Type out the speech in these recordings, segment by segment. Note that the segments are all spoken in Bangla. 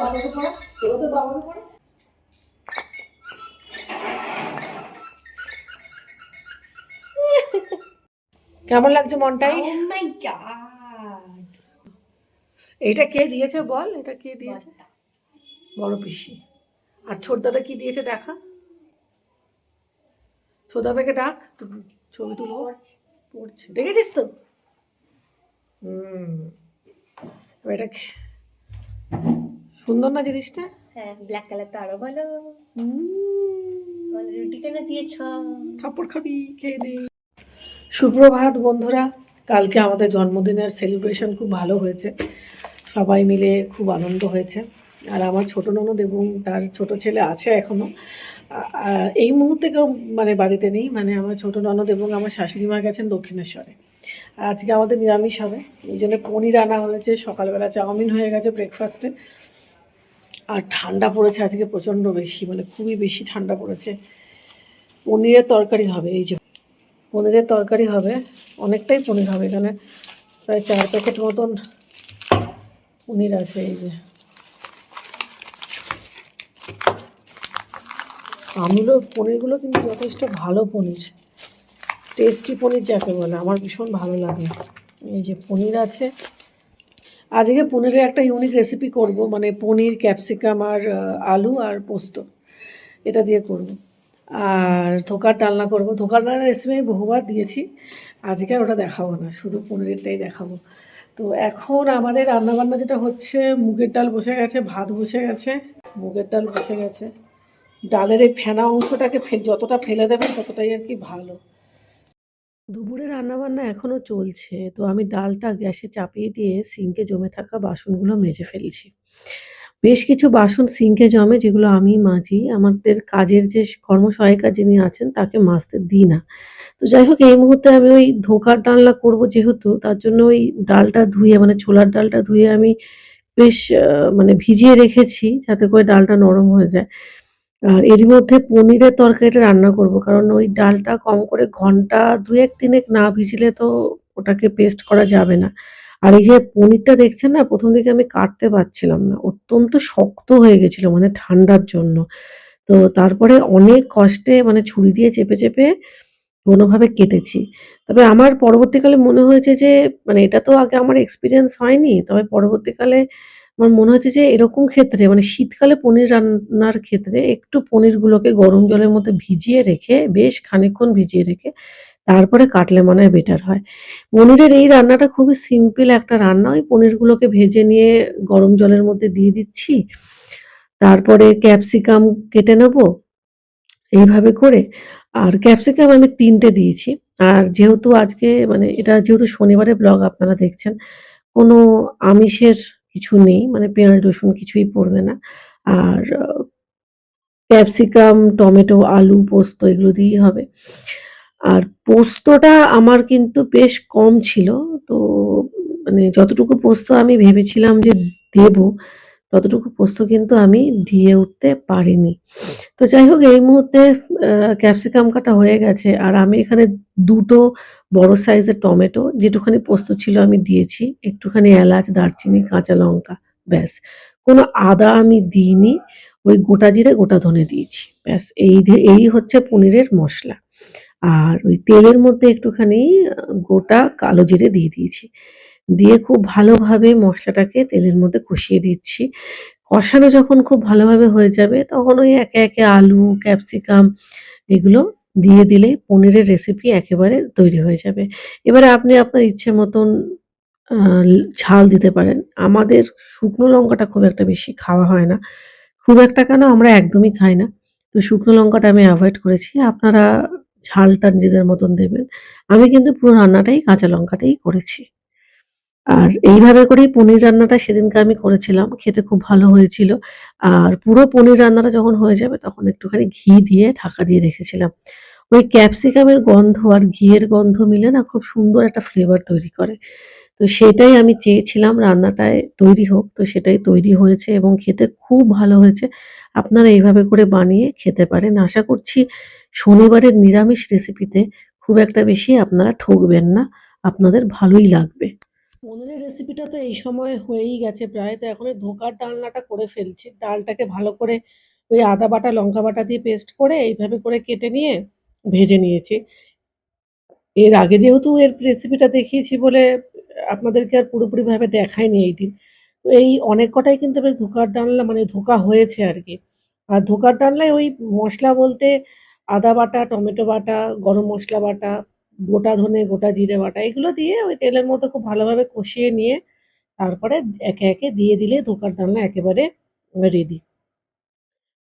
বাবাকে পড়া এবার তো বাবাকে পড়া। কেমন লাগছে মনটাই? Oh এইটা কে দিয়েছে বল? এটা কে দিয়েছে? বড় পিসি। আর ছোট দাদা কি দিয়েছে দেখা? ছোট দাদাকে ডাক ছবি তুলবো পড়ছে। দেখেছিস তো? হুম। এবার এটা সুন্দর না জিনিসটা? হ্যাঁ ব্ল্যাক কালার তো আরও ভালো। রুটি কেন দিয়েছ। থাপ্পড় খাবি খেয়ে নে। সুপ্রভাত বন্ধুরা কালকে আমাদের জন্মদিনের সেলিব্রেশন খুব ভালো হয়েছে। সবাই মিলে খুব আনন্দ হয়েছে। আর আমার ছোট ননদ এবং তার ছোট ছেলে আছে এখনও। আ- আ- এই মুহূর্তে কেউ মানে বাড়িতে নেই মানে আমার ছোট ননদ এবং আমার শাশুড়ি মা গেছেন দক্ষিণেশ্বরে। আজকে আমাদের নিরামিষ হবে এই জন্য পনির আনা হয়েছে সকালবেলা চাউমিন হয়ে গেছে ব্রেকফাস্টে আর ঠান্ডা পড়েছে আজকে প্রচণ্ড বেশি মানে খুবই বেশি ঠান্ডা পড়েছে। পনিরের তরকারি হবে এই যে। পনিরের তরকারি হবে, অনেকটাই পনির হবে এখানে। প্রায় চার প্যাকেট মতন পনির আছে এই যে। আমগুলো পনিরগুলো কিন্তু যথেষ্ট ভালো পনির। টেস্টি পনির যাকে বলে, আমার ভীষণ ভালো লাগে। এই যে পনির আছে আজকে পনিরের একটা ইউনিক রেসিপি করব মানে পনির ক্যাপসিকাম আর আলু আর পোস্ত। এটা দিয়ে করব। আর ধোকার ডালনা করব। ধোকার ডালনার রেসিপি আমি বহুবার দিয়েছি, আজকে আর ওটা দেখাবো না, শুধু পনিরেরটাই দেখাবো। তো এখন আমাদের রান্নাবান্না যেটা হচ্ছে, মুগের ডাল বসে গেছে, ভাত বসে গেছে, মুগের ডাল বসে গেছে। ডালের এই ফেনা অংশটাকে যতটা ফেলে দেবেন, ততটাই আর কি ভালো। দুপুরে রান্নাবান্না এখনও চলছে, তো আমি ডালটা গ্যাসে চাপিয়ে দিয়ে সিঙ্কে জমে থাকা বাসনগুলো মেজে ফেলছি। বেশ কিছু বাসন সিঙ্কে জমে যেগুলো আমি মাজি। আমাদের কাজের যে কর্মসহায়িকা যিনি আছেন, তাকে মাজতে দিই না। তো যাই হোক, এই মুহূর্তে আমি ওই ধোকার ডালনা করব যেহেতু, তার জন্য ওই ডালটা ধুয়ে মানে ছোলার ডালটা ধুয়ে আমি বেশ মানে ভিজিয়ে রেখেছি যাতে করে ডালটা নরম হয়ে যায়। আর এর মধ্যে পনিরের তরকারিটা রান্না করব, কারণ ওই ডালটা কম করে ঘণ্টা দুয়েক, তিনেক না ভিজলে তো ওটাকে পেস্ট করা যাবে না। আর এই যে পনিরটা দেখছেন না, প্রথম দিকে আমি কাটতে পারছিলাম না, অত্যন্ত শক্ত হয়ে গেছিল মানে ঠান্ডার জন্য। তো তারপরে অনেক কষ্টে মানে ছুরি দিয়ে চেপে চেপে কোনোভাবে কেটেছি। তবে আমার পরবর্তীকালে মনে হয়েছে যে মানে এটা তো আগে আমার এক্সপিরিয়েন্স হয়নি, তবে পরবর্তীকালে আমার মনে হচ্ছে যে এরকম ক্ষেত্রে মানে শীতকালে পনির রান্নার ক্ষেত্রে একটু পনিরগুলোকে গরম জলের মধ্যে ভিজিয়ে রেখে, বেশ খানিকক্ষণ ভিজিয়ে রেখে তারপরে কাটলে মনে হয় বেটার হয়। পনিরের এই রান্নাটা খুবই সিম্পল একটা রান্না। ওই পনিরগুলোকে ভেজে নিয়ে গরম জলের মধ্যে দিয়ে দিচ্ছি। তারপরে ক্যাপসিকাম কেটে নেব এইভাবে করে। আর ক্যাপসিকাম আমি তিনটে দিয়েছি। আর যেহেতু আজকে মানে এটা যেহেতু শনিবারের ব্লগ আপনারা দেখছেন, কোনো আমিষের কিছু নেই মানে পেঁয়াজ রসুন কিছুই পড়বে না। আর ক্যাপসিকাম টমেটো আলু পোস্ত এগুলো দিয়েই হবে। আর পোস্তটা আমার কিন্তু বেশ কম ছিল তো মানে যতটুকু পোস্ত আমি ভেবেছিলাম যে দেব ততটুকু পোস্ত কিন্তু আমি দিয়ে উঠতে পারিনি। তো যাই হোক, এই মুহূর্তে ক্যাপসিকাম কাটা হয়ে গেছে আর আমি এখানে দুটো বড় সাইজের টমেটো, যেটুখানি পোস্ত ছিল আমি দিয়েছি। একটুখানি এলাচ, দারচিনি, কাঁচা লঙ্কা, ব্যাস। কোনো আদা আমি দিইনি, ওই গোটা জিরে, গোটা ধনে দিয়েছি। ব্যাস, এই এই হচ্ছে পনিরের মশলা। আর ওই তেলের মধ্যে একটুখানি গোটা কালো জিরে দিয়ে দিয়েছি। দিয়ে খুব ভালোভাবে মশলাটাকে তেলের মধ্যে কষিয়ে দিচ্ছি কষানো যখন খুব ভালোভাবে হয়ে যাবে, তখন ওই একে একে আলু, ক্যাপসিকাম এগুলো দিয়ে দিলেই পনিরের রেসিপি একেবারে তৈরি হয়ে যাবে। এবারে আপনি আপনার ইচ্ছে মতন ঝাল দিতে পারেন। আমাদের শুকনো লঙ্কাটা খুব একটা বেশি খাওয়া হয় না। খুব একটা কেন আমরা একদমই খাই না। তো শুকনো লঙ্কাটা আমি অ্যাভয়েড করেছি। আপনারা ঝালটা নিজেদের মতন দেবেন। আমি কিন্তু পুরো রান্নাটাই কাঁচা লঙ্কাতেই করেছি। আর এইভাবে করেই পনির রান্নাটা সেদিনকে আমি করেছিলাম। খেতে খুব ভালো হয়েছিল। আর পুরো পনির রান্নাটা যখন হয়ে যাবে তখন একটুখানি ঘি দিয়ে ঢাকা দিয়ে রেখেছিলাম। ওই ক্যাপসিকামের গন্ধ আর ঘিয়ের গন্ধ মিলে না খুব সুন্দর একটা ফ্লেভার তৈরি করে। তো সেটাই আমি চেয়েছিলাম রান্নাটায় তৈরি হোক। তো সেটাই তৈরি হয়েছে এবং খেতে খুব ভালো হয়েছে। আপনারা এইভাবে করে বানিয়ে খেতে পারেন। আশা করছি শনিবারের নিরামিষ রেসিপিতে খুব একটা বেশি আপনারা ঠকবেন না। আপনাদের ভালোই লাগবে। পনিরের রেসিপিটা তো এই সময় হয়েই গেছে প্রায়। তো এখন ধোকার ডালনাটা করে ফেলছি। ডালটাকে ভালো করে ওই আদা বাটা, লঙ্কা বাটা দিয়ে পেস্ট করে এইভাবে করে কেটে নিয়ে ভেজে নিয়েছি। এর আগে যেহেতু এর রেসিপিটা দেখিয়েছি বলে আপনাদেরকে আর পুরোপুরিভাবে দেখাইনি এই দিন। তো এই অনেক কটাই কিন্তু বেশ ধোকার ডালনা মানে ধোকা হয়েছে আর কি। আর ধোকার ডালনায় ওই মশলা বলতে আদা বাটা, টমেটো বাটা, গরম মশলা বাটা গোটা ধনে, গোটা জিরে বাটা এগুলো দিয়ে ওই তেলের মধ্যে খুব ভালোভাবে কষিয়ে নিয়ে তারপরে একে একে দিয়ে দিলে ধোকার ডালনা একেবারে রেডি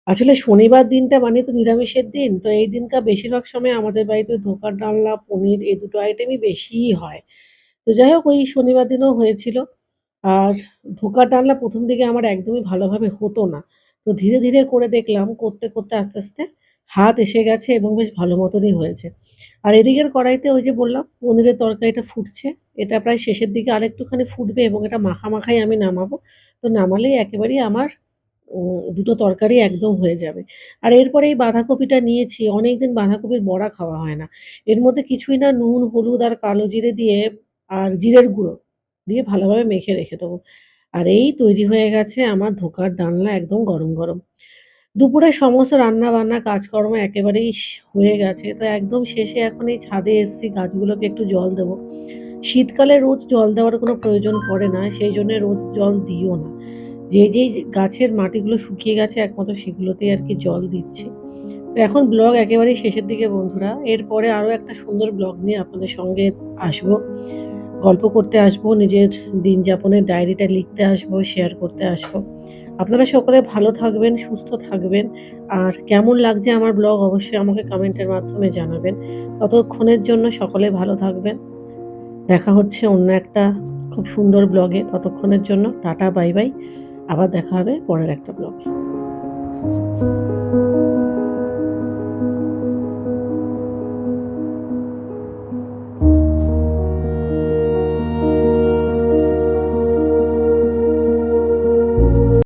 আসলে শনিবার দিনটা মানে তো নিরামিষের দিন, তো এই দিনকার বেশিরভাগ সময় আমাদের বাড়িতে ধোকার ডালনা পনির এই দুটো আইটেমই বেশিই হয়। তো যাই হোক, ওই শনিবার দিনও হয়েছিল। আর ধোকার ডালনা প্রথম দিকে আমার একদমই ভালোভাবে হতো না। তো ধীরে ধীরে করে দেখলাম, করতে করতে আস্তে আস্তে হাত এসে গেছে এবং বেশ ভালো মতনই হয়েছে। আর এদিকের কড়াইতে ওই যে বললাম, পনিরের তরকারিটা ফুটছে। এটা প্রায় শেষের দিকে আরেকটুখানি ফুটবে এবং এটা মাখা মাখাই আমি নামাবো। তো নামালেই একেবারেই আমার দুটো তরকারি একদম হয়ে যাবে। আর এরপরে এই বাঁধাকপিটা নিয়েছি। অনেকদিন বাঁধাকপির বড়া খাওয়া হয় না। এর মধ্যে কিছুই না, নুন, হলুদ আর কালো জিরে দিয়ে আর জিরের গুঁড়ো দিয়ে ভালোভাবে মেখে রেখে দেবো। আর এই তৈরি হয়ে গেছে আমার ধোকার ডালনা একদম গরম গরম। দুপুরে সমস্ত রান্না বান্না কাজকর্ম একেবারেই হয়ে গেছে। তো একদম শেষে এখন এই ছাদে এসছি, গাছগুলোকে একটু জল দেবো। শীতকালে রোজ জল দেওয়ার কোনো প্রয়োজন পড়ে না, সেই জন্য রোজ জল দিও না। যে যেই গাছের মাটিগুলো শুকিয়ে গেছে একমাত্র সেগুলোতেই আর কি জল দিচ্ছে। তো এখন ব্লগ একেবারেই শেষের দিকে, বন্ধুরা। এরপরে আরও একটা সুন্দর ব্লগ নিয়ে আপনাদের সঙ্গে আসব। গল্প করতে আসব, নিজের দিন যাপনের ডায়েরিটা লিখতে আসব, শেয়ার করতে আসব। আপনারা সকলে ভালো থাকবেন, সুস্থ থাকবেন। আর কেমন লাগছে আমার ব্লগ অবশ্যই আমাকে কমেন্টের মাধ্যমে জানাবেন। ততক্ষণের জন্য সকলে ভালো থাকবেন। দেখা হচ্ছে অন্য একটা খুব সুন্দর ব্লগে। ততক্ষণের জন্য টাটা, বাই বাই। আবার দেখা হবে পরের একটা ব্লগে।